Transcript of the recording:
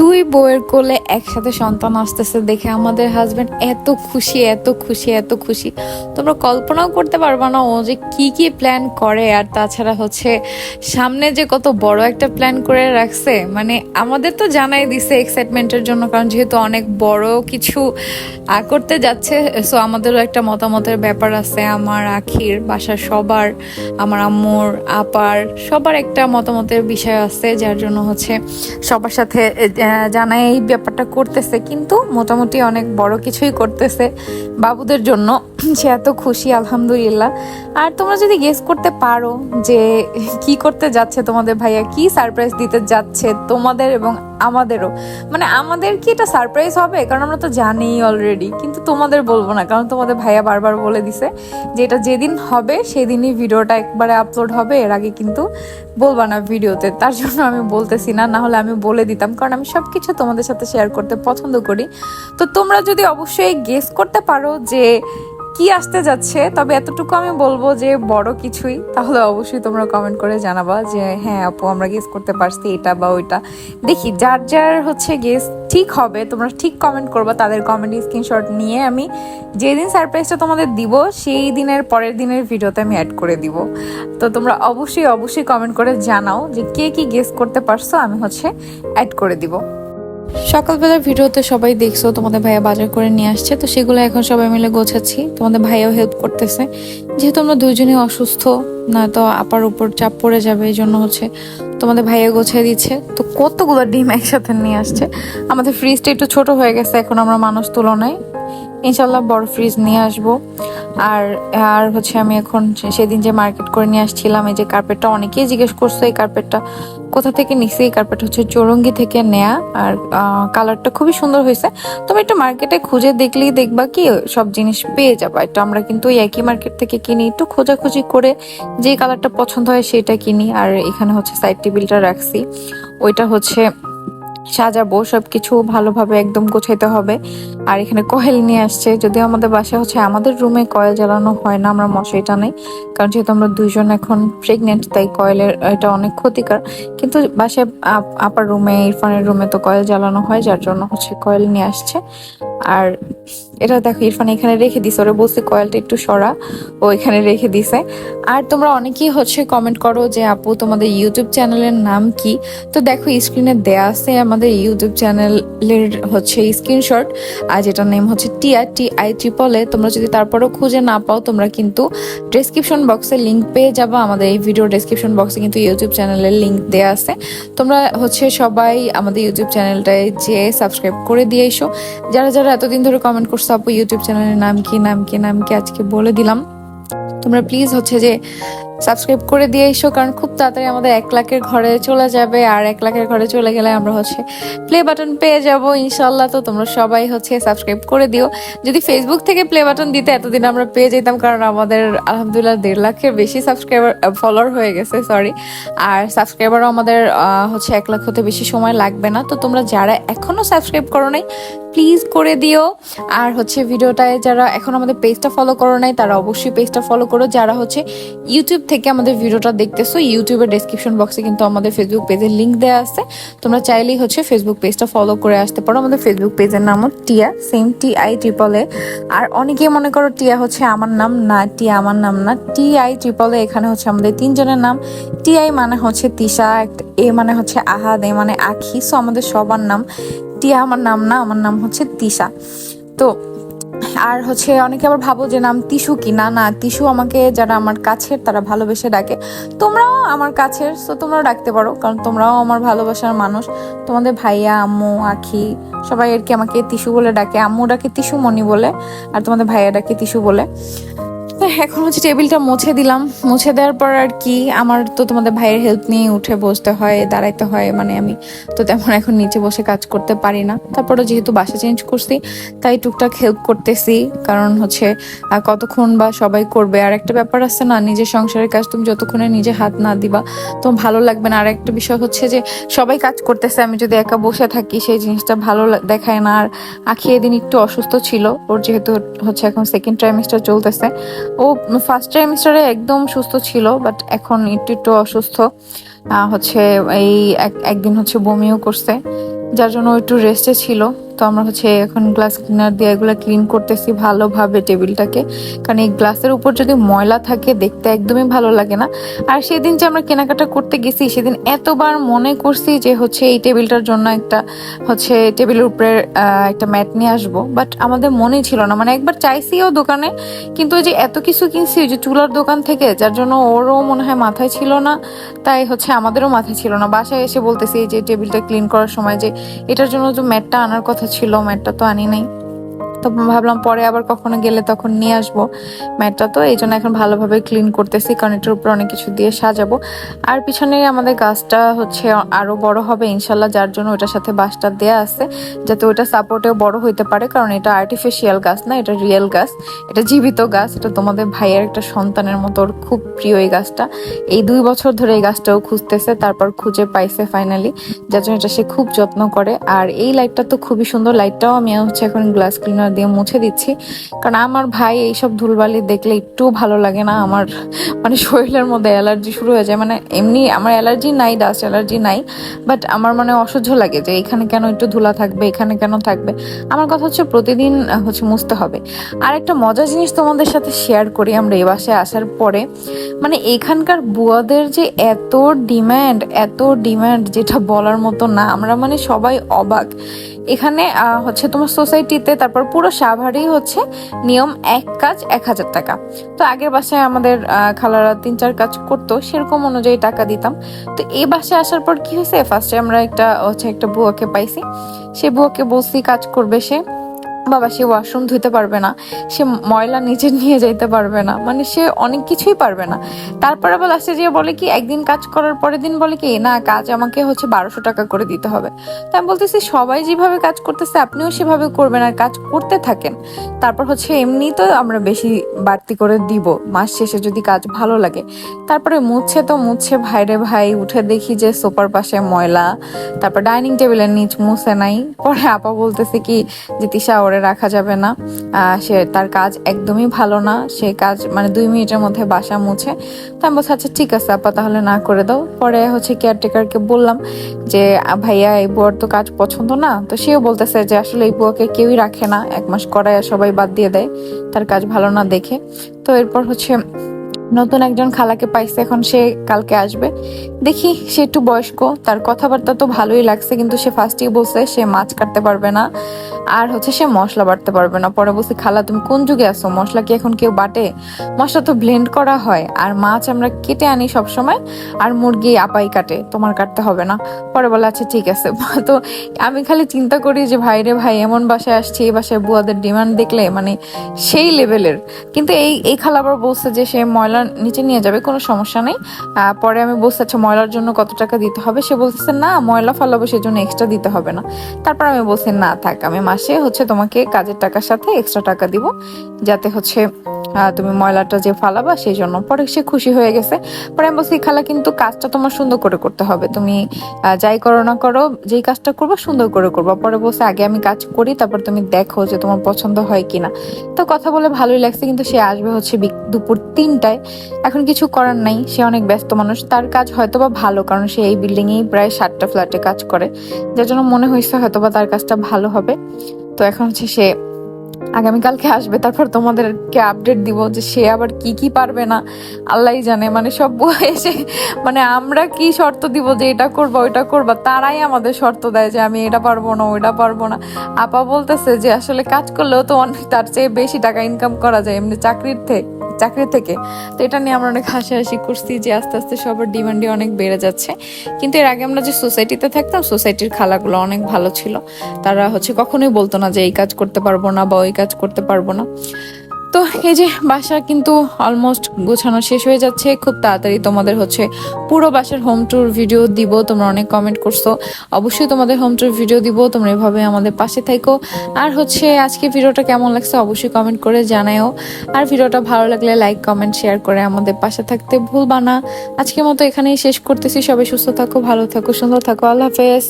দুই বউয়ের কোলে একসাথে সন্তান আসতেছে দেখে আমাদের হাজবেন্ড এত খুশি এত খুশি এত খুশি। তোমরা কল্পনাও করতে পারবে না ও যে কি কি প্ল্যান করে। আর তাছাড়া হচ্ছে সামনে যে কত বড় একটা প্ল্যান করে রাখছে মানে আমাদের তো জানাই দিছে এক্সাইটমেন্টের জন্য, কারণ যেহেতু অনেক বড় কিছু করতে যাচ্ছে সো আমাদেরও একটা মতামতের ব্যাপার আছে। আমার আখির, বাসার সবার, আমার আম্মুর, আপার, সবার একটা মতামতের বিষয় আছে, যার জন্য হচ্ছে সবার সাথে জানাই এই ব্যাপারটা করতেছে, কিন্তু মোটামুটি অনেক বড় কিছুই করতেছে বাবুদের জন্য। সে এত খুশি, আলহামদুলিল্লাহ। আর তোমরা যদি গেস করতে পারো যে কি করতে যাচ্ছে তোমাদের ভাইয়া, কি সারপ্রাইজ দিতে যাচ্ছে তোমাদের এবং আমাদেরও। মানে আমাদের কি এটা সারপ্রাইজ হবে? কারণ আমরা তো জানি অলরেডি কিন্তু তোমাদের বলব না। কারণ তোমাদের ভাইয়া বারবার বলে দিছে যে এটা যেদিন হবে, সেদিনই ভিডিওটা একবারে আপলোড হবে। এর আগে কিন্তু বলবা না ভিডিওতে। তার জন্য আমি বলতেছি না না হলে আমি বলে দিতাম। কারণ আমি সব কিছু তোমাদের সাথে শেয়ার করতে পছন্দ করি। তো তোমরা যদি অবশ্যই গেস করতে পারো যে কি আসতে যাচ্ছে, তবে এতটুকু আমি বলব যে বড় কিছুই। তাহলে অবশ্যই তোমরা কমেন্ট করে জানাবা যে হ্যাঁ আপু, আমরা গেস করতে পারছি এটা বা ওইটা। দেখি, যার যার হচ্ছে গেস ঠিক হবে, তোমরা ঠিক কমেন্ট করবা, তাদের কমেন্ট স্ক্রিনশট নিয়ে আমি যেদিন সারপ্রাইজটা তোমাদের দিব, সেই দিনের পরের দিনের ভিডিওতে আমি অ্যাড করে দিব। তো তোমরা অবশ্যই অবশ্যই কমেন্ট করে জানাও যে কে কি গেস করতে পারছ, আমি হচ্ছে অ্যাড করে দিব। সকালবেলার ভিডিওতে সবাই দেখছ, তোমাদের ভাইয়া বাজার করে নিয়ে আসছে, তো সেগুলো এখন সবাই মিলে গোছাচ্ছি। তোমাদের ভাইয়াও হেল্প করতেছে। যেহেতু আমরা দুজনেই অসুস্থ নয়তো আপার উপর চাপ পড়ে যাবে, এই জন্য হচ্ছে তোমাদের ভাইয়া গোছায় দিচ্ছে। তো কতগুলো ডিম একসাথে নিয়ে আসছে। আমাদের ফ্রিজটা একটু ছোট হয়ে গেছে, এখন আমরা মানুষ তুলনায়। ইনশাল্লাহ বড় ফ্রিজ নিয়ে আসব। আর আর হচ্ছে আমি এখন সেদিন যে মার্কেট করে নিয়ে আসছিলাম, এই যে কার্পেটটা অনেকেই জিজ্ঞেস করছে, এই কার্পেটটা কোথা থেকে নিছি? এই কার্পেট হচ্ছে চৌরঙ্গি থেকে নেয়া আর কালারটা খুবই সুন্দর হয়েছে। তবে একটু মার্কেটে খুঁজে দেখলেই দেখবা কি, সব জিনিস পেয়ে যাবা। এটা আমরা কিন্তু একই মার্কেট থেকে কিনি, একটু খোঁজাখুঁজি করে যে কালারটা পছন্দ হয় সেটা কিনি। আর এখানে হচ্ছে সাইড টেবিলটা রাখছি। ওইটা হচ্ছে সাজাবো, সবকিছু ভালোভাবে একদম গোছাইতে হবে। আর এখানে কয়েল নিয়ে আসছে। যদিও আমাদের বাসায় হচ্ছে আমাদের রুমে কয়েল জ্বালানো হয় না, আমরা মশাইটা নেই। কারণ যেহেতু আমরা দুইজন এখন প্রেগনেন্ট তাই কয়েলের এটা অনেক ক্ষতিকর। কিন্তু বাসায় আপ- আপার রুমে, ইরফানের রুমে তো কয়েল জ্বালানো হয়, যার জন্য হচ্ছে কয়েল নিয়ে আসছে। আর এটা দেখো, ইরফান এখানে রেখে দিছে। ওরা বলছে কয়েলটা একটু সরা, ও এখানে রেখে দিছে। আর তোমরা অনেকেই হচ্ছে কমেন্ট করো যে, আপু, তোমাদের ইউটিউব চ্যানেলের নাম কি? তো দেখো স্ক্রিনে দেয়া আছে আমাদের ইউটিউব চ্যানেলের হচ্ছে স্ক্রিনশট আর যেটার নেম হচ্ছে টিআর টি আই ট্রিপল তোমরা যদি তারপরেও খুঁজে না পাও, তোমরা কিন্তু ডেসক্রিপশন বক্সে লিঙ্ক পেয়ে যাবে। আমাদের এই ভিডিও ডেসক্রিপশন বক্সে কিন্তু ইউটিউব চ্যানেলের লিঙ্ক দেওয়া আছে। তোমরা হচ্ছে সবাই আমাদের ইউটিউব চ্যানেলটায় যেয়ে সাবস্ক্রাইব করে দিয়ে এসো। যারা যারা এতদিন ধরে কমেন্ট করছ, আপু ইউটিউব চ্যানেলের নাম কি নাম কি নাম কি? আজকে বলে দিলাম। তোমরা প্লিজ হচ্ছে যে সাবস্ক্রাইব করে দিয়ে এসো, কারণ খুব তাড়াতাড়ি আমাদের এক লাখের ঘরে চলে যাবে, আর এক লাখের ঘরে চলে গেলে আমরা হচ্ছে প্লে বাটন পেয়ে যাব ইনশাল্লাহ তো তোমরা সবাই হচ্ছে সাবস্ক্রাইব করে দিও। যদি ফেসবুক থেকে প্লে বাটন দিতে এতদিন আমরা পেয়ে যেতাম, কারণ আমাদের, আলহামদুলিল্লাহ, দেড় লাখের বেশি সাবস্ক্রাইবার ফলোয়ার হয়ে গেছে সরি আর সাবস্ক্রাইবারও আমাদের হচ্ছে এক লাখ হতে বেশি সময় লাগবে না। তো তোমরা যারা এখনও সাবস্ক্রাইব করো নাই প্লিজ করে দিও। আর হচ্ছে ভিডিওটায় যারা এখন আমাদের পেজটা ফলো করো নাই, তারা অবশ্যই পেজটা ফলো করো। যারা হচ্ছে ইউটিউব থেকে আমাদের ভিডিওটা দেখতেছো ইউটিউবের ডেসক্রিপশন বক্সে কিন্তু আমাদের ফেসবুক পেজের লিঙ্ক দেওয়া আছে। তোমরা চাইলেই হচ্ছে ফেসবুক পেজটা ফলো করে আসতে পারো। আমাদের ফেসবুক পেজের নাম Tia same T I triple A R অনেকে মনে করো টিয়া হচ্ছে আমার নাম না, টিয়া আমার নাম না। টি আই ট্রিপল এ এখানে হচ্ছে আমাদের তিনজনের নাম। টি আই মানে হচ্ছে তিশা এ মানে হচ্ছে আহাদ এ মানে আখি। সো আমাদের সবার নাম টিয়া আমার নাম না, আমার নাম হচ্ছে তিশা। তো আর হচ্ছে অনেকে আবার ভাবো যে নাম তিশু কি? না না, তিশু আমাকে যারা আমার কাছের তারা ভালোবেসে ডাকে। তোমরাও আমার কাছের, তো তোমরাও ডাকতে পারো, কারণ তোমরাও আমার ভালোবাসার মানুষ। তোমাদের ভাইয়া, আম্মু, আখি সবাই আর কি আমাকে তিশু বলে ডাকে। আম্মু ডাকে তিশু মনি বলে, আর তোমাদের ভাইয়া ডাকে তিশু বলে। তো এখন হচ্ছে টেবিলটা মুছে দিলাম। মুছে দেওয়ার পর আর কি, আমার তো তোমাদের ভাইয়ের হেল্প নিয়ে উঠে বসতে হয়, দাঁড়াইতে হয় মানে আমি তো তেমন এখন নিচে বসে কাজ করতে পারি না। তারপরে যেহেতু বাসা চেঞ্জ করছি, তাই টুকটাক হেল্প করতেছি। কারণ হচ্ছে কতক্ষণ বা সবাই করবে, আর একটা ব্যাপার আছে না, নিজের সংসারের কাজ তুমি যতক্ষণে নিজে হাত না দিবা, তো ভালো লাগবে না। আর একটা বিষয় হচ্ছে যে, সবাই কাজ করতেছে, আমি যদি একা বসে থাকি, সেই জিনিসটা ভালো দেখায় না। আর আখি এদিন একটু অসুস্থ ছিল, ওর যেহেতু হচ্ছে এখন সেকেন্ড ট্রাইমিস্টার চলতেছে ও ফার্স্ট ট্রাইমিস্টারে একদম সুস্থ ছিল বাট এখন একটু একটু অসুস্থ। হচ্ছে এই এক- একদিন হচ্ছে বমিও করছে, যার জন্য একটু রেস্টে ছিল। তো আমরা হচ্ছে এখন গ্লাস ক্লিনার দিয়ে এগুলো ক্লিন করতেছি ভালোভাবে টেবিলটাকে। কারণ এই গ্লাসের উপর যদি ময়লা থাকে, দেখতে একদমই ভালো লাগে না। আর সেদিন যে আমরা কেনাকাটা করতে গেছি, সেদিন এতবার মনে করছি যে হচ্ছে এই টেবিলটার জন্য একটা হচ্ছে টেবিলের উপরে একটা ম্যাট নিয়ে আসব। বাট আমাদের মনে ছিল না। মানে একবার চাইছিও দোকানে, কিন্তু ওই যে এত কিছু কিনছি, ওই যে চুলার দোকান থেকে, যার জন্য ওরও মনে হয় মাথায় ছিল না। তাই হচ্ছে আমাদেরও মাথায় ছিল না। বাসায় এসে বলতেছি যে টেবিলটা ক্লিন করার সময় যে এটার জন্য যে ম্যাটটা আনার কথা ছিল ম্যাটটা তো আনি নাই। তো ভাবলাম পরে আবার কখনো গেলে তখন নিয়ে আসব। ম্যাটটা তো এই জন্য এখন ভালোভাবে ক্লিন করতেছি, কারণ এটার উপরে অনেক কিছু দিয়ে সাজাবো। আর পিছনে আমাদের গাছটা হচ্ছে আরও বড় হবে ইনশাল্লাহ, যার জন্য ওটার সাথে বাঁশটা দেয়া আছে, যাতে ওটা সাপোর্টেও বড় হইতে পারে, কারণ এটা আর্টিফিশিয়াল গাছ না, এটা রিয়েল গাছ, এটা জীবিত গাছ, এটা তোমাদের ভাইয়ের একটা সন্তানের মতো, ওর খুব প্রিয় এই গাছটা। এই দুই বছর ধরে এই গাছটাও খুঁজতেছে, তারপর খুঁজে পাইছে ফাইনালি যার জন্য এটা সে খুব যত্ন করে। আর এই লাইটটা তো খুবই সুন্দর লাইটটাও আমি হচ্ছে এখন গ্লাস ক্লিনার দিয়ে মুছে দিচ্ছি। কারণ আমার ভাই এইসব ধুলবালি দেখলে একটু ভালো লাগে না। আমার মানে শরীরের মধ্যে অ্যালার্জি শুরু হয়ে যায়। মানে এমনি আমার অ্যালার্জি নাই ডাস্ট অ্যালার্জি নাই বাট আমার মানে অসহ্য লাগে যে এখানে কেন একটু ধুলা থাকবে, এখানে কেন থাকবে। আমার কথা হচ্ছে প্রতিদিন হচ্ছে মুছতে হবে। আর একটা মজার জিনিস তোমাদের সাথে শেয়ার করি আমরা এ বাসায় আসার পরে। মানে এখানকার বুয়াদের যে এত ডিম্যান্ড এত ডিম্যান্ড যেটা বলার মতো না, আমরা মানে সবাই অবাক। এখানে হচ্ছে তোমার সোসাইটিতে তারপর পুরো সাভারই হচ্ছে নিয়ম এক কাজ এক হাজার টাকা। তো আগের বাসায় আমাদের খালারা তিন চার কাজ করতো, সেরকম অনুযায়ী টাকা দিতাম। তো এই বাসায় আসার পর কি হয়েছে? ফার্স্টে আমরা একটা, হচ্ছে একটা বুয়াকে পাইছি। সে বুয়াকে বলছি, কাজ করবে সে। বাবা সে ওয়াশরুম ধুতে পারবে না, সে ময়লা নিচে নিয়ে যাইতে পারবে না মানে সে অনেক কিছুই পারবে না। তারপরে আবার লাস্টে যে বলে কি, একদিন কাজ করার পরের দিন বলে কি, না, কাজ আমাকে হচ্ছে বারোশো টাকা করে দিতে হবে। তো আমি বলতেছি, সবাই যেভাবে কাজ করতেছে, আপনিও সেভাবে করবেন আর কাজ করতে থাকেন। তারপর হচ্ছে এমনি তো আমরা বেশি বাড়তি করে দিব, মাস শেষে যদি কাজ ভালো লাগে। তারপরে মুছছে তো মুছছে ভাইরে ভাই উঠে দেখি যে সোফার পাশে ময়লা, তারপর ডাইনিং টেবিলের নিচ মুছে নাই। পরে আপা বলতেছে কি, যে তিশা, ওরে রাখা যাবে না। সে তার কাজ একদমই ভালো না। সে কাজ মানে দুই মিনিটের মধ্যে বাসা মুছে। তো আমি বলছি আচ্ছা ঠিক আছে, আপা, তাহলে না করে দাও। পরে হচ্ছে কেয়ারটেকারকে বললাম যে ভাইয়া, এই বুয়ার তো কাজ পছন্দ না। তো সেও বলতেছে যে, আসলে এই বুয়াকে কেউই রাখে না। এক মাস করায় সবাই বাদ দিয়ে দেয়। তার কাজ ভালো না দেখে। তো এরপর হচ্ছে নতুন একজন খালাকে পাইছে, এখন সে কালকে আসবে। দেখি, সে একটু বয়স্ক, তার কথাবার্তা তো ভালোই লাগছে, কিন্তু সে ফার্স্টেই বলছে, সে মাছ কাটতে পারবে না। আর হচ্ছে সে মশলা বাটতে পারবে না। পরে বলছি, খালা, তুমি কোন যুগে আছো? মশলা কি এখন কেউ বাটে? মশলা তো ব্লেন্ড করা হয়, আর মাছ আমরা কেটে আনি সব সময় আর মুরগি আপাই কাটে, তোমার কাটতে হবে না। পরে বলে আচ্ছা ঠিক আছে। তো আমি খালি চিন্তা করি যে, ভাই রে ভাই, এমন বাসায় আসছে, এই বাসায় বুয়াদের ডিমান্ড দেখলে মানে সেই লেভেলের কিন্তু এই এই খালা আবার বলছে যে, সে ময়লার নিচে নিয়ে যাবে, কোনো সমস্যা নেই। পরে আমি বলছি আচ্ছা ময়লার জন্য কত টাকা দিতে হবে? সে বলতেছে, না, ময়লা ফালাবো, সেজন্য এক্সট্রা দিতে হবে না। তারপর আমি বলছি, না, থাক, আমি মাসে হচ্ছে তোমাকে কাজের টাকার সাথে এক্সট্রা টাকা দিব। যাতে হচ্ছে তুমি ময়লাটা যে ফালাবা সেই জন্য পরে সে খুশি হয়ে গেছে। পরে আমি বলছি, খালা, কিন্তু কাজটা তোমার সুন্দর করে করতে হবে। তুমি যাই করো না করো, যেই কাজটা করব, সুন্দর করে করব। পরে বলছে, আগে আমি কাজ করি, তারপর তুমি দেখো যে তোমার পছন্দ হয় কিনা। তো কথা বলে ভালোই লাগছে, কিন্তু সে আসবে হচ্ছে দুপুর তিনটায়। এখন কিছু করার নাই, সে অনেক ব্যস্ত মানুষ। তার কাজ হয়তোবা ভালো, কারণ সে এই বিল্ডিং এই প্রায় সাতটা ফ্ল্যাটে কাজ করে। যার জন্য মনে হয়েছে হয়তোবা তার কাজটা ভালো হবে। তো এখন হচ্ছে সে আগামীকালকে আসবে, তারপর তোমাদেরকে আপডেট দিব যে সে আবার কি কি পারবে না। আল্লাহই জানে মানে সব এসে মানে আমরা কি শর্ত দিব যে এটা করবা, ওইটা করবা? তারাই আমাদের শর্ত দেয় যে আমি এটা পারব না, ওইটা পারব না। আপা বলতেছে যে আসলে কাজ করলেও তো অনেক, তার চেয়ে বেশি টাকা ইনকাম করা যায়, এমনি চাকরির থেকে। চাকরি থেকে। তো এটা নিয়ে আমরা অনেক হাসাহাসি করছি যে আস্তে আস্তে সবার ডিমান্ডে অনেক বেড়ে যাচ্ছে। কিন্তু এর আগে আমরা যে সোসাইটিতে থাকতাম সোসাইটির খালাগুলো অনেক ভালো ছিল। তারা হচ্ছে কখনোই বলতো না যে এই কাজ করতে পারব না বা ওই কাজ করতে পারব না। তো এই যে বাসা কিন্তু অলমোস্ট গোছানো শেষ হয়ে যাচ্ছে। খুব তাড়াতাড়ি তোমাদের হচ্ছে পুরো বাসার হোম ট্যুর ভিডিও দিব। তোমরা অনেক কমেন্ট করছ। অবশ্যই তোমাদের হোম ট্যুর ভিডিও দিব। তোমরা এভাবে আমাদের পাশে থাকো। আর হচ্ছে আজকে ভিডিওটা কেমন লাগছে অবশ্যই কমেন্ট করে জানাও আর ভিডিওটা ভালো লাগলে লাইক কমেন্ট শেয়ার করে আমাদের পাশে থাকতে ভুলবা না। আজকের মতো এখানেই শেষ করতেছি। সবাই সুস্থ থাকো, ভালো থাকো, সুন্দর থাকো। আল্লাহ হাফেজ।